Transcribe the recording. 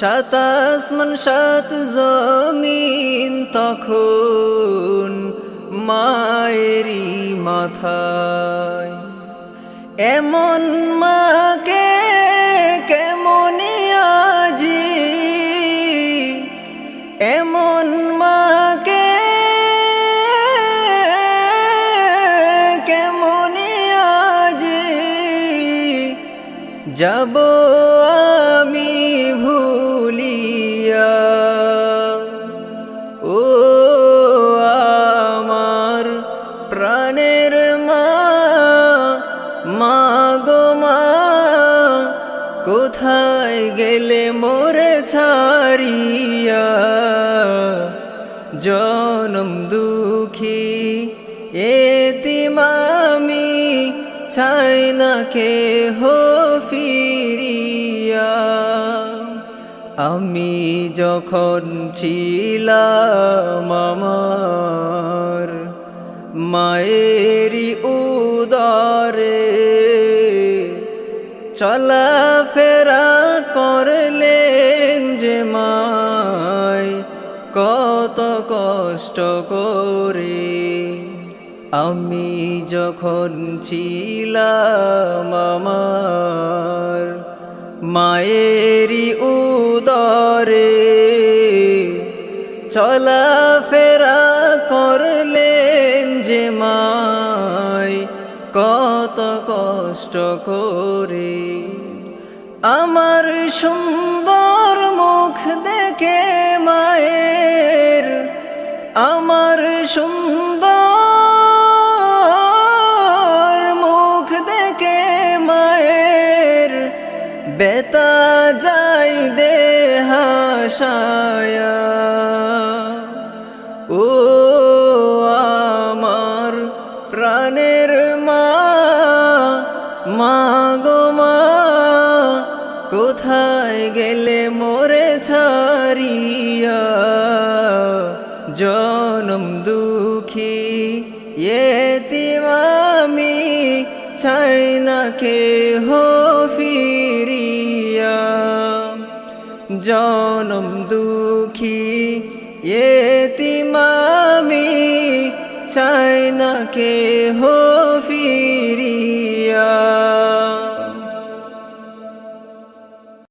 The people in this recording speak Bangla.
সাত আসমান সাত জমিন তখন মায়েরই মাথায়। এমন মাকে যাব আমি ভুলিয়া। ও আমার প্রাণের মা গো মা, কোথায় গেলে মোরে ছাড়িয়া? জনম দুঃখী চাই না কে হো ফিরিয়া। আমি যখন ছিলাম আমার মায়েরই উদরে চলা ফেরা করলেন যে মায় কত কষ্ট করে। আমি যখন ছিলাম আমার মায়েরই উদরে চলা ফেরা করলেন যে মায় কত কষ্ট করে। আমার সুন্দর মুখ দেখে মায়ের, আমার সুন্দর বেতা যাই দেহাশায়া ও আমার প্রাণের মা মা গো মা, কোথায় গেলে মোরে ছাড়িয়া? জনম দুঃখী এতিমামি চাই না কে হো জনম দুঃখী এতিমামি চাই না কে হো ফিরিয়া